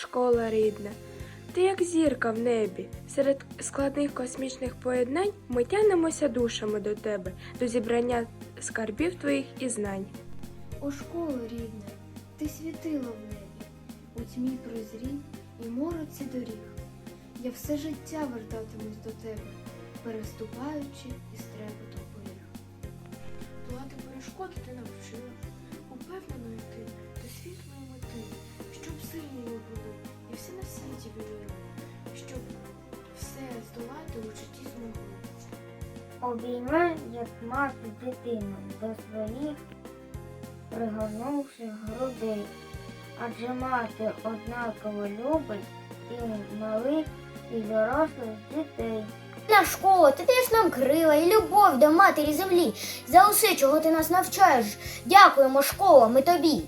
Школа рідна, ти як зірка в небі. Серед складних космічних поєднань ми тянемося душами до тебе, до зібрання скарбів твоїх і знань. О, школо рідна, ти світила в небі, у тьмі прозрій і мороці доріг. Я все життя вертатимусь до тебе, переступаючи із трепетом поріг. Долати перешкоди ти навчила, все здолати у житті змогли. Обіймай, як мати дитину до своїх, пригорнувши грудей. Адже мати однаково любить і малих, і дорослих дітей. На школу, ти даєш нам крила і любов до матері землі. За усе, чого ти нас навчаєш. Дякуємо, школа, ми тобі.